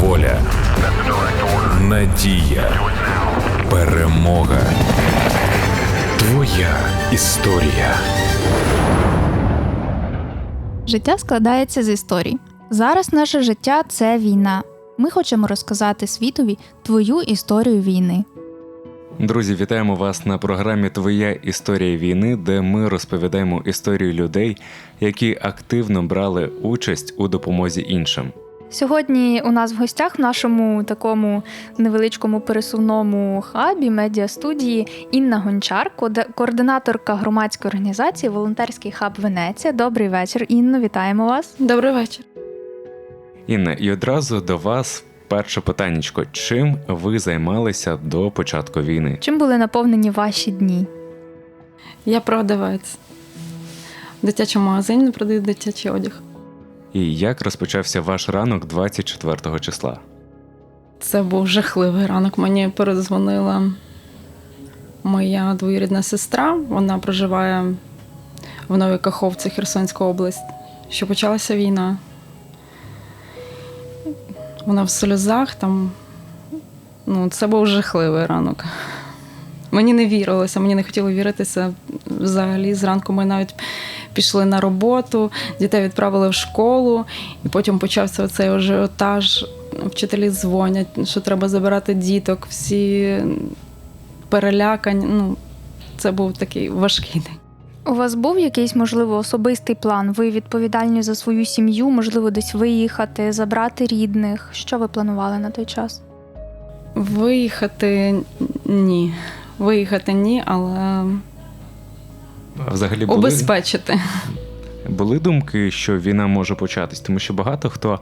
Воля. Надія. Перемога. Твоя історія. Життя складається з історій. Зараз наше життя це війна. Ми хочемо розказати світові твою історію війни. Друзі, вітаємо вас на програмі Твоя історія війни, де ми розповідаємо історію людей, які активно брали участь у допомозі іншим. Сьогодні у нас в гостях в нашому такому невеличкому пересувному хабі медіастудії Інна Гончар, координаторка громадської організації Волонтерський хаб Венеція. Добрий вечір, Інно, вітаємо вас. Добрий вечір. Інна, і одразу до вас перше питаннячко. Чим ви займалися до початку війни? Чим були наповнені ваші дні? Я продавець. В дитячому магазині продаю дитячий одяг. І як розпочався ваш ранок 24 числа? Це був жахливий ранок. Мені передзвонила моя двоюрідна сестра. Вона проживає в Новій Каховці, Херсонська область, що почалася війна. Вона в сльозах там. Ну, це був жахливий ранок. Мені не вірилося, мені не хотіло віритися взагалі. Зранку ми навіть пішли на роботу, дітей відправили в школу, і потім почався оцей ажіотаж. Вчителі дзвонять, що треба забирати діток, всі перелякані. Ну, це був такий важкий день. У вас був якийсь, можливо, особистий план? Ви відповідальні за свою сім'ю, можливо, десь виїхати, забрати рідних. Що ви планували на той час? Виїхати ні. Виїхати ні, але А Взагалі були, обезпечити. були думки, що війна може початись, тому що багато хто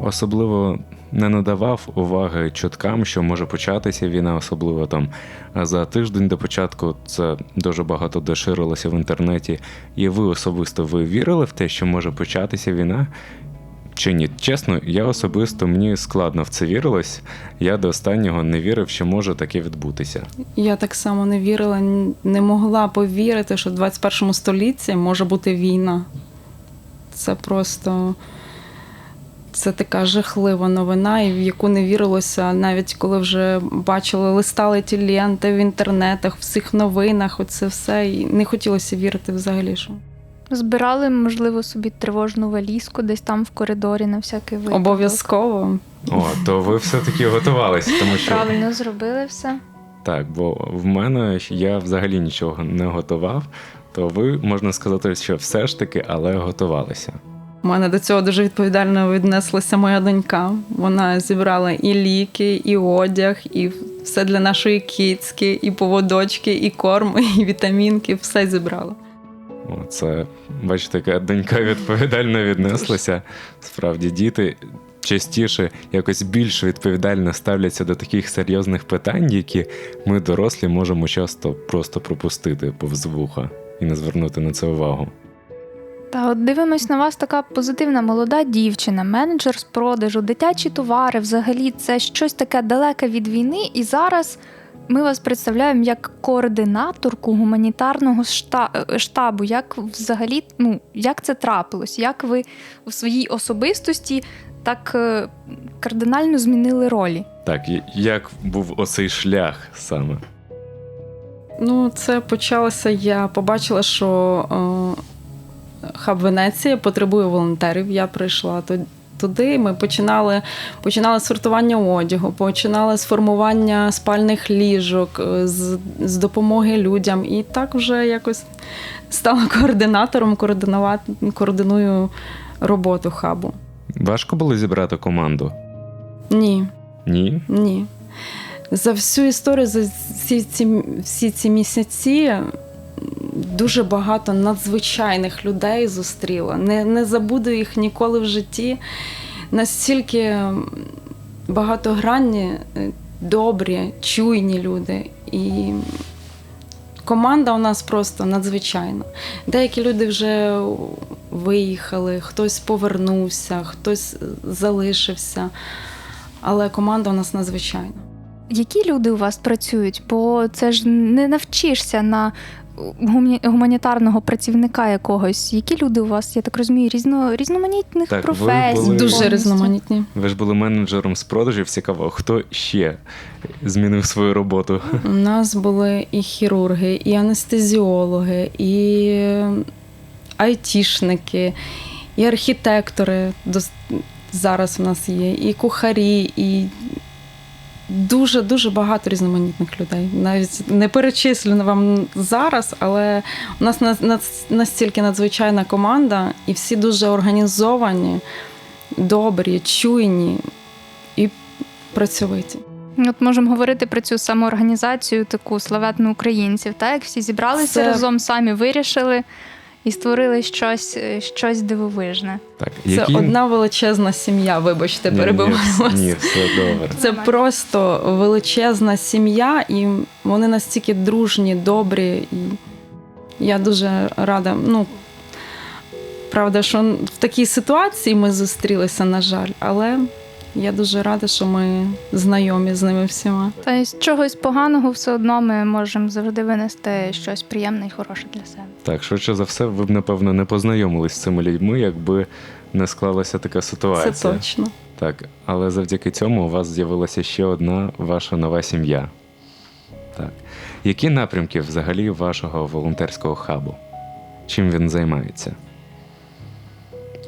особливо не надавав уваги чуткам, що може початися війна, особливо там за тиждень до початку. Це дуже багато де ширилося в інтернеті. І ви особисто ви вірили в те, що може початися війна? Чи ні? Чесно, я особисто мені складно в це вірилось. Я до останнього не вірив, що може таке відбутися. Я так само не вірила, не могла повірити, що в 21 столітті може бути війна. Це просто це така жахлива новина, і в яку не вірилося, навіть коли вже бачили, листали ті ленти в інтернетах, в всіх новинах, оце все. І не хотілося вірити взагалі. що Збирали, можливо, собі тривожну валізку десь там в коридорі на всякий випадок. Обов'язково. О, то ви все-таки готувалися, тому що Правильно зробили все. Так, бо в мене я взагалі нічого не готував, то ви можна сказати, що все ж таки, але готувалися. У мене до цього дуже відповідально віднеслася моя донька. Вона зібрала і ліки, і одяг, і все для нашої кіцьки, і поводочки, і корм, і вітамінки, все зібрала. Це, бачите, яка донька відповідально віднеслася. Справді, діти частіше якось більш відповідально ставляться до таких серйозних питань, які ми, дорослі, можемо часто просто пропустити повз вуха і не звернути на це увагу. Та от дивимось на вас така позитивна молода дівчина, менеджер з продажу, дитячі товари. Взагалі, це щось таке далеке від війни. І зараз ми вас представляємо як координаторку гуманітарного е, штабу. Як взагалі, ну як це трапилось? Як ви у своїй особистості так е, кардинально змінили ролі? Так, як був оцей шлях саме? Ну, це почалося. Я побачила, що е, хаб Венеція потребує волонтерів. Я прийшла туди. Ми починали, починали з сортування одягу, починали з формування спальних ліжок, е, з, з допомоги людям. І так вже якось стала координатором, координую роботу хабу. Важко було зібрати команду? Ні, Ні? Ні. За всю історію, за всі ці, всі ці місяці дуже багато надзвичайних людей зустріла. Не, не забуду їх ніколи в житті. Настільки багатогранні, е, добрі, чуйні люди. І команда у нас просто надзвичайна. Деякі люди вже виїхали, хтось повернувся, хтось залишився. Але команда у нас надзвичайна. Які люди у вас працюють? Бо це ж не навчишся на гуманітарного працівника якогось? Які люди у вас, я так розумію, різно, різноманітних Так, ви професій? були- Дуже різноманітні. Ви ж були менеджером з продажів. Цікаво, хто ще змінив свою роботу? У нас були і хірурги, і анестезіологи, і айтішники, і архітектори. Зараз у нас є, і кухарі, і дуже дуже багато різноманітних людей. Навіть не перечислю вам зараз, але у нас на- на- настільки надзвичайна команда, і всі дуже організовані, добрі, чуйні і працьовиті. От можемо говорити про цю самоорганізацію, таку славетну українців, так? Як всі зібралися Це- разом, самі вирішили і створили щось, е, щось дивовижне. Так, Це одна величезна сім'я, вибачте, Ні, перебиваю ні, вас. Ні, все добре. Це просто величезна сім'я, і вони настільки дружні, добрі. І я дуже рада. Ну, правда, що в такій ситуації ми зустрілися, на жаль, але я дуже рада, що ми знайомі з ними всіма. Та з чогось поганого все одно ми можемо завжди винести щось приємне і хороше для себе. Так, швидше за все, ви б, напевно, не познайомились з цими людьми, якби не склалася така ситуація. Це точно. Так, але завдяки цьому у вас з'явилася ще одна ваша нова сім'я. Так. Які напрямки взагалі вашого волонтерського хабу? Чим він займається?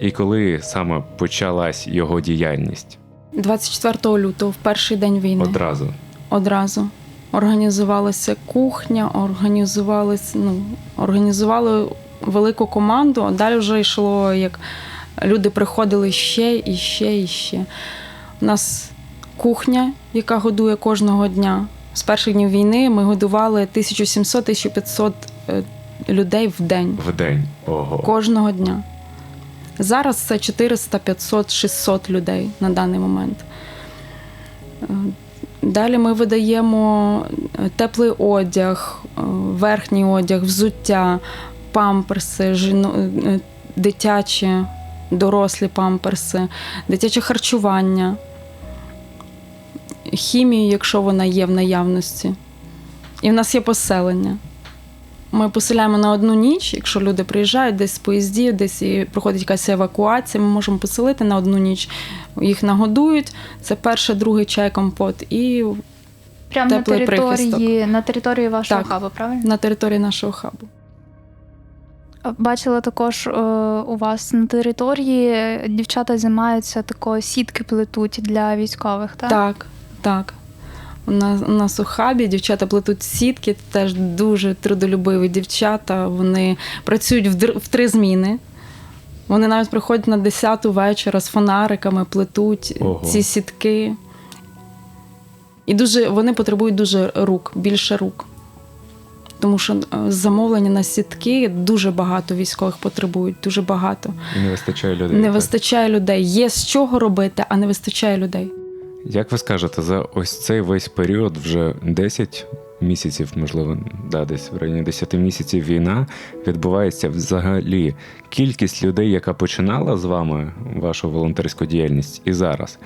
І коли саме почалась його діяльність? 24 лютого, в перший день війни. Одразу. одразу. Організувалася кухня, організувалась, ну, організували велику команду, а далі вже йшло, як люди приходили ще і ще і ще. У нас кухня, яка годує кожного дня. З перших днів війни ми годували 1700-1500 е, людей в день. В день. Ого. Кожного дня. Зараз це 400, 500, 600 людей на даний момент. Далі ми видаємо е, теплий одяг, е, верхній одяг, взуття, памперси, е, дитячі, дорослі памперси, дитяче харчування, хімію, якщо вона є в наявності. І в нас є поселення. Ми поселяємо на одну ніч, якщо люди приїжджають десь з поїздів, десь і проходить якась евакуація, ми можемо поселити на одну ніч. Їх нагодують. Це перший, другий чай, компот і Прямо на Теплий території, на території вашого Так. хабу, правильно? на території нашого хабу. Бачила також е, у вас на території дівчата займаються такою сітки плетуть для військових, так? Так, так. У нас, у нас у хабі дівчата плетуть сітки, теж дуже трудолюбиві дівчата. Вони працюють в, др- в три зміни. Вони навіть приходять на 10 вечора з фонариками, плетуть Ого. ці сітки. І дуже, вони потребують дуже рук, більше рук. Тому що е, замовлення на сітки дуже багато військових потребують, дуже багато. І не вистачає людей. Не так? вистачає людей. Є з чого робити, а не вистачає людей. Як ви скажете, за ось цей весь період, вже 10 місяців, можливо, да, десь в районі 10 місяців війна відбувається взагалі кількість людей, яка починала з вами вашу волонтерську діяльність, і зараз.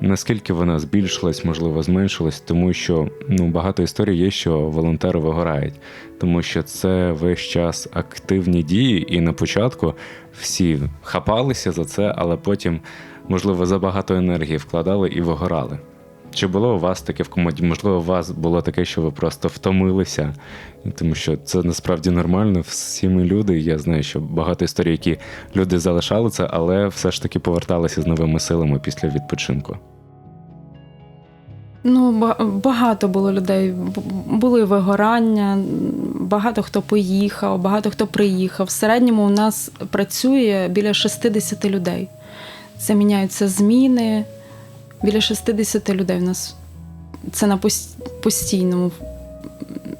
Наскільки вона збільшилась, можливо, зменшилась, тому що ну багато історій є, що волонтери вигорають, тому що це весь час активні дії, і на початку всі хапалися за це, але потім, можливо, забагато енергії вкладали і вигорали. Чи було у вас таке в команді? Можливо, у вас було таке, що ви просто втомилися, тому що це насправді нормально. Всі ми люди. Я знаю, що багато історій, які люди залишали це, але все ж таки поверталися з новими силами після відпочинку. Ну, багато було людей. Були вигорання, багато хто поїхав, багато хто приїхав. В середньому у нас працює біля 60 людей. Це міняються зміни. Біля 60 людей в нас. Це на постійному,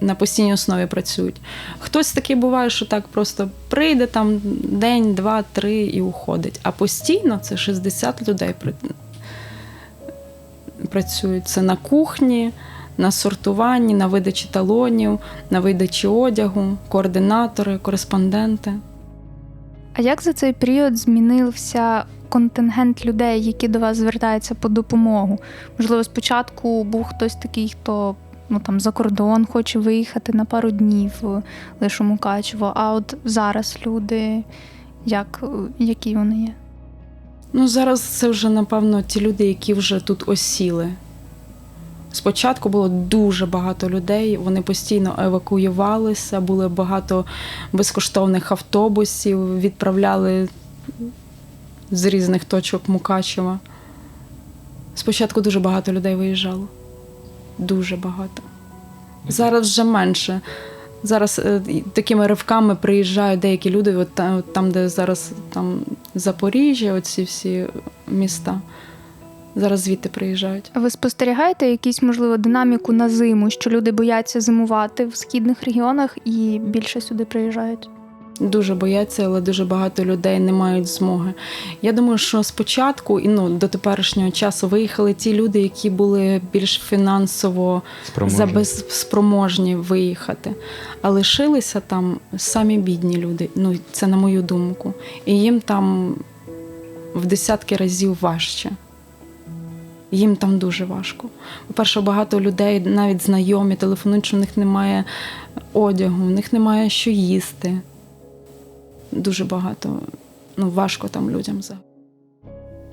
на постійній основі працюють. Хтось такий буває, що так просто прийде там день, два, три і уходить. А постійно це 60 людей працюють. Це на кухні, на сортуванні, на видачі талонів, на видачі одягу, координатори, кореспонденти. А як за цей період змінився контингент людей, які до вас звертаються по допомогу? Можливо, спочатку був хтось такий, хто ну там за кордон хоче виїхати на пару днів лише Мукачево. А от зараз люди, як, які вони є? Ну, зараз це вже, напевно, ті люди, які вже тут осіли. Спочатку було дуже багато людей, вони постійно евакуювалися, було багато безкоштовних автобусів, відправляли з різних точок Мукачева. Спочатку дуже багато людей виїжджало. Дуже багато. Зараз вже менше. Зараз е, такими ривками приїжджають деякі люди, от там, там де зараз там Запоріжжя, оці всі міста. Зараз звідти приїжджають. А ви спостерігаєте якісь, можливо, динаміку на зиму, що люди бояться зимувати в східних регіонах і більше сюди приїжджають? Дуже бояться, але дуже багато людей не мають змоги. Я думаю, що спочатку і ну, до теперішнього часу виїхали ті люди, які були більш фінансово Спроможні. забез- спроможні виїхати. А лишилися там самі бідні люди. Ну, це на мою думку. І їм там в десятки разів важче. Їм там дуже важко. По-перше, багато людей, навіть знайомі, телефонують, що в них немає одягу, в них немає що їсти. Дуже багато. Ну, важко там людям за.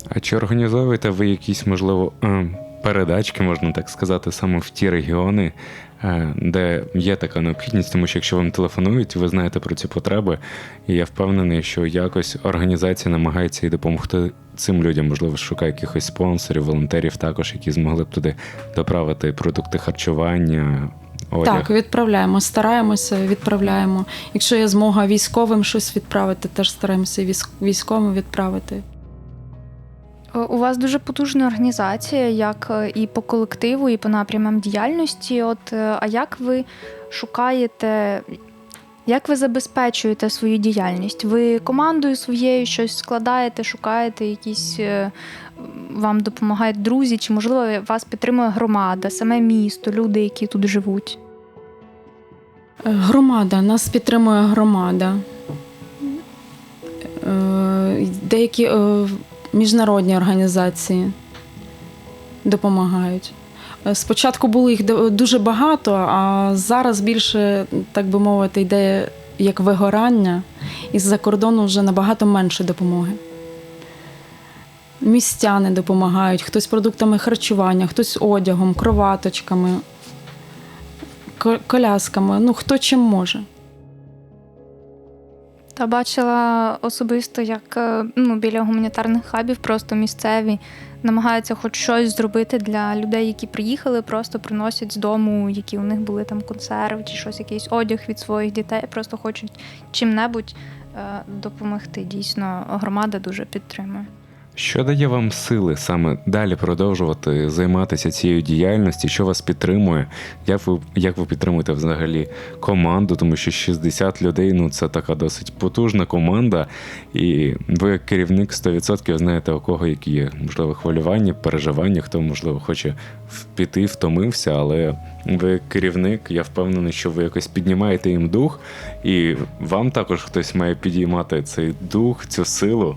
А чи організовуєте ви якісь, можливо, е, передачки, можна так сказати, саме в ті регіони, е, де є така необхідність, тому що якщо вам телефонують, ви знаєте про ці потреби, і я впевнений, що якось організація намагається і допомогти цим людям, можливо, шукає якихось спонсорів, волонтерів також, які змогли б туди доправити продукти харчування. Одяг. Так, відправляємо, стараємося, відправляємо. Якщо є змога військовим щось відправити, теж стараємося військ- військовим відправити. Е, У вас дуже потужна організація, як е, і по колективу, і по напрямам діяльності. От, е, а як ви шукаєте, як ви забезпечуєте свою діяльність? Ви командою своєю щось складаєте, шукаєте якісь. Вам допомагають друзі, чи можливо вас підтримує громада, саме місто, люди, які тут живуть? Громада, нас підтримує громада. Е, Деякі е, міжнародні організації допомагають. Е, Спочатку було їх дуже багато, а зараз більше, так би мовити, йде як вигорання, і з-за кордону вже набагато менше допомоги. Містяни допомагають, хтось продуктами харчування, хтось одягом, кроваточками, колясками, ну хто чим може. Та бачила особисто, як е, ну, біля гуманітарних хабів просто місцеві намагаються хоч щось зробити для людей, які приїхали, просто приносять з дому, які у них були там консерви чи щось, якийсь одяг від своїх дітей, просто хочуть чим-небудь е, допомогти. Дійсно, громада дуже підтримує. Що дає вам сили саме далі продовжувати займатися цією діяльністю? Що вас підтримує? Як ви, як ви підтримуєте взагалі команду? Тому що 60 людей ну це така досить потужна команда, і ви, як керівник, 100% знаєте, у кого які є можливо хвилювання, переживання, хто можливо хоче піти, втомився, але ви як керівник, я впевнений, що ви якось піднімаєте їм дух, і вам також хтось має підіймати цей дух, цю силу.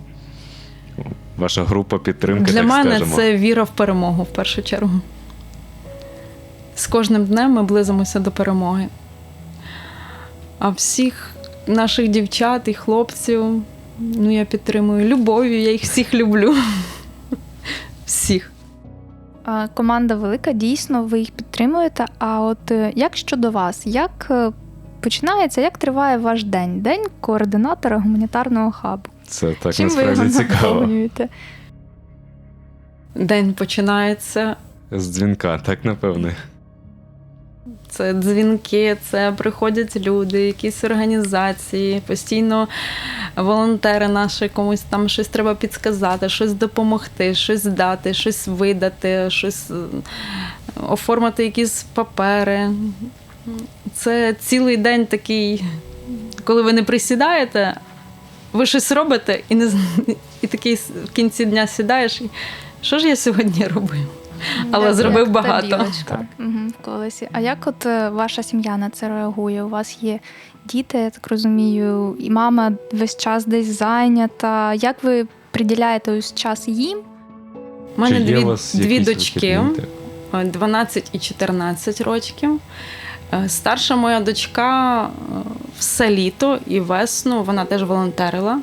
Ваша група підтримки, Для так мене скажемо. це віра в перемогу в першу чергу. З кожним днем ми близимося до перемоги. А всіх наших дівчат і хлопців, ну я підтримую любов'ю, я їх всіх люблю. Всіх. Команда велика, дійсно, ви їх підтримуєте. А от е, як щодо вас, як е, починається, як триває ваш день? День координатора гуманітарного хабу? Це так Чим ви його насправді цікаво. День починається. З дзвінка, так напевне. Це дзвінки, це приходять люди, якісь організації, постійно волонтери наші комусь там щось треба підсказати, щось допомогти, щось дати, щось видати, щось е, оформити якісь папери. Це цілий день такий, коли ви не присідаєте, ви щось робите і не і такий в кінці дня сідаєш. І, що ж я сьогодні робив? Але Як- зробив як багато. в колесі. А як от е, ваша сім'я на це реагує? У вас є діти, я так розумію, і мама весь час десь зайнята. Як ви приділяєте ось час їм? У мене дві, дві дочки. вихідні? Так. е, 12 і 14 років. Е, Старша моя дочка все літо і весну вона теж волонтерила.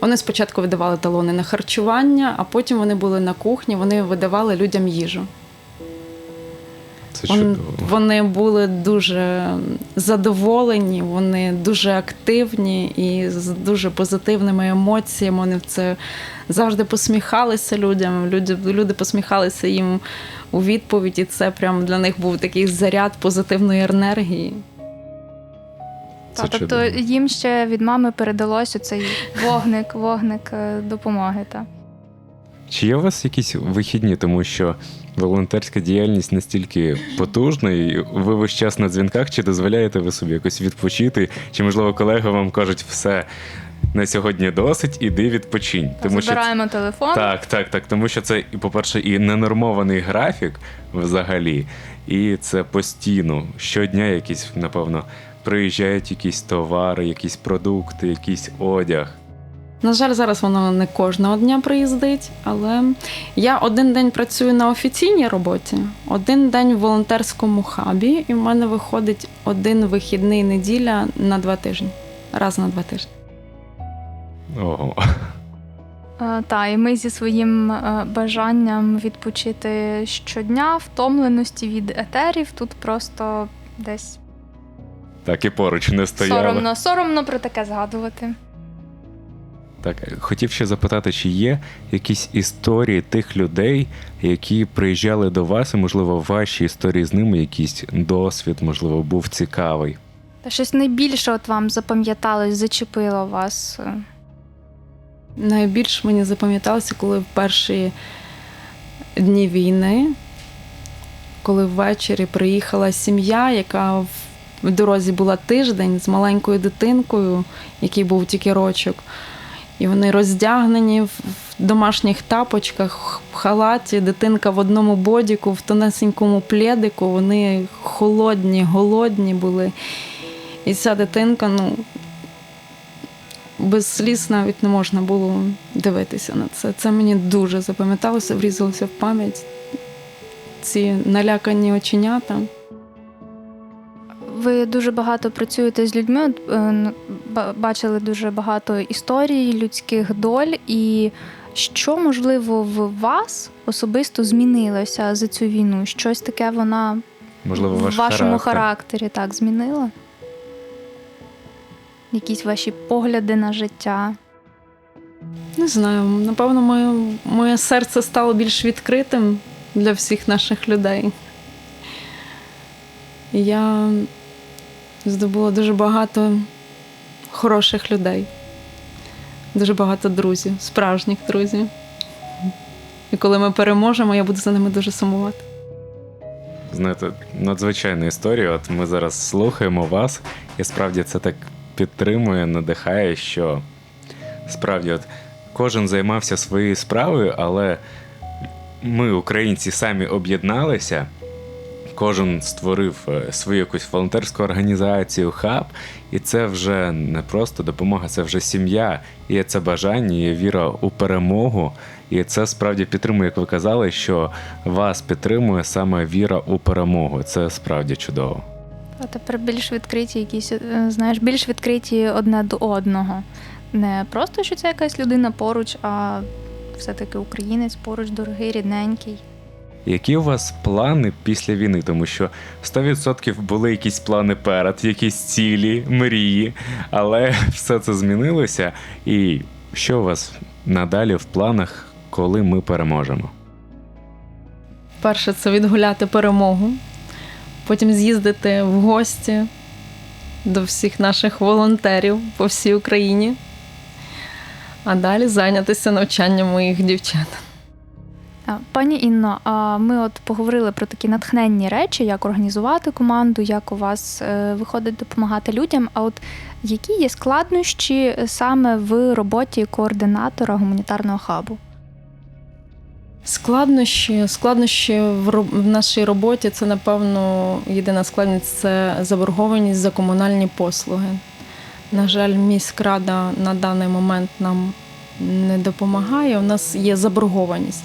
Вони спочатку видавали талони на харчування, а потім вони були на кухні, вони видавали людям їжу. Це чудово. Вони були дуже задоволені, вони дуже активні і з дуже позитивними емоціями. Вони в це завжди посміхалися людям. Люди, люди посміхалися їм у відповідь, і це прям для них був такий заряд позитивної енергії. Це Та, тобто їм ще від мами передалось оцей вогник, вогник е, допомоги. Та. Чи є у вас якісь вихідні, тому що волонтерська діяльність настільки потужна, і ви весь час на дзвінках, чи дозволяєте ви собі якось відпочити? Чи, можливо, колеги вам кажуть, все на сьогодні досить, іди відпочинь. Тому що телефон. так, так, так. Тому що це, по-перше, і ненормований графік взагалі, і це постійно. Щодня якісь, напевно, приїжджають якісь товари, якісь продукти, якийсь одяг. На жаль, зараз воно не кожного дня приїздить, але я один день працюю на офіційній роботі, один день в волонтерському хабі, і в мене виходить один вихідний неділя на два тижні. Раз на два тижні. Ого. Е, Та, і ми зі своїм е, бажанням відпочити щодня, втомленості від етерів, тут просто десь Так і поруч не стояли. соромно, соромно про таке згадувати. Так, хотів ще запитати, чи є якісь історії тих людей, які приїжджали до вас, і, можливо, ваші історії з ними, якийсь досвід, можливо, був цікавий. Та щось найбільше от вам запам'яталось, зачепило вас. е. Найбільш мені запам'яталося, коли в перші дні війни, коли ввечері приїхала сім'я, яка в в дорозі була тиждень з маленькою дитинкою, який був тільки рочок. І вони роздягнені в домашніх тапочках, в халаті, дитинка в одному бодіку, в тонесенькому плєдику. Вони холодні, голодні були. І ця дитинка, ну, без сліз навіть не можна було дивитися на це. Це мені дуже запам'яталося, врізалося в пам'ять. Ці налякані оченята. Ви дуже багато працюєте з людьми, е, бачили дуже багато історій, людських доль. І що, можливо, в вас особисто змінилося за цю війну? Щось таке вона Можливо, в вашому характер. характері так змінила? Якісь ваші погляди на життя? Не знаю, напевно, моє, моє серце стало більш відкритим для всіх наших людей. Я здобула дуже багато хороших людей, дуже багато друзів, справжніх друзів. І коли ми переможемо, я буду за ними дуже сумувати. Знаєте, надзвичайна історія. От ми зараз слухаємо вас, і справді це так підтримує, надихає, що справді от кожен займався своєю справою, але ми, українці, самі об'єдналися. Кожен створив е, свою якусь волонтерську організацію, хаб, і це вже не просто допомога, це вже сім'я, і це бажання, є віра у перемогу. І це справді підтримує, як ви казали, що вас підтримує саме віра у перемогу. Це справді чудово. А тепер більш відкриті якісь, е, знаєш, більш відкриті одне до одного. Не просто, що це якась людина поруч, а все-таки українець поруч, дорогий, рідненький. Які у вас плани після війни? Тому що 100% були якісь плани перед, якісь цілі, мрії, але все це змінилося. І що у вас надалі в планах, коли ми переможемо? Перше це відгуляти перемогу, потім з'їздити в гості до всіх наших волонтерів по всій Україні, а далі зайнятися навчанням моїх дівчат. А, Пані Інно, ми от поговорили про такі натхненні речі, як організувати команду, як у вас е, виходить допомагати людям. А от які є складнощі саме в роботі координатора гуманітарного хабу? Складнощі, складнощі в нашій роботі це, напевно, єдина складність це заборгованість за комунальні послуги. На жаль, міськрада на даний момент нам не допомагає. У нас є заборгованість.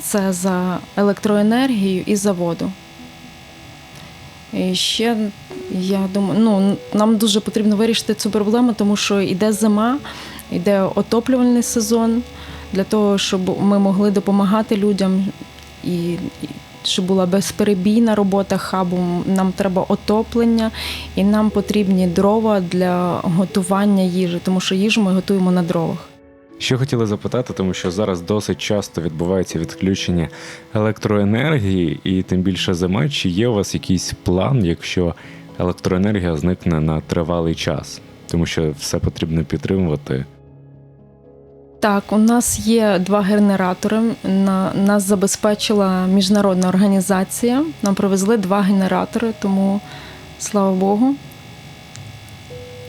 Це за електроенергію і за воду. І ще я думаю, ну, нам дуже потрібно вирішити цю проблему, тому що йде зима, йде отоплювальний сезон для того, щоб ми могли допомагати людям і, щоб була безперебійна робота хабу. Нам треба отоплення і нам потрібні дрова для готування їжі, тому що їжу ми готуємо на дровах. Що хотіли запитати, тому що зараз досить часто відбувається відключення електроенергії, і тим більше зима. Чи є у вас якийсь план, якщо електроенергія зникне на тривалий час? Тому що все потрібно підтримувати. Так, у нас є два генератори. На нас забезпечила міжнародна організація. Нам привезли два генератори, тому слава Богу.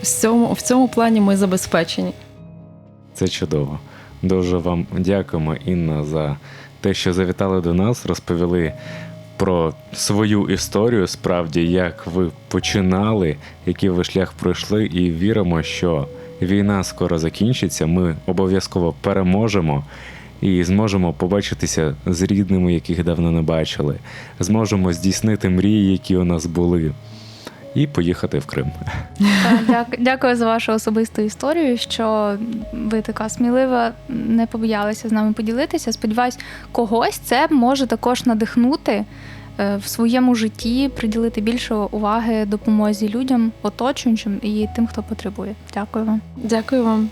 В цьому, в цьому плані ми забезпечені. Це чудово. Дуже вам дякуємо, Інна, за те, що завітали до нас, розповіли про свою історію, справді, як ви починали, який ви шлях пройшли, і віримо, що війна скоро закінчиться. Ми обов'язково переможемо і зможемо побачитися з рідними, яких давно не бачили. Зможемо здійснити мрії, які у нас були, і поїхати в Крим. Так, Дякую за вашу особисту історію, що ви така смілива, не побоялися з нами поділитися. Сподіваюсь, когось це може також надихнути е, в своєму житті, приділити більше уваги допомозі людям, оточуючим і тим, хто потребує. Дякую вам. Дякую вам.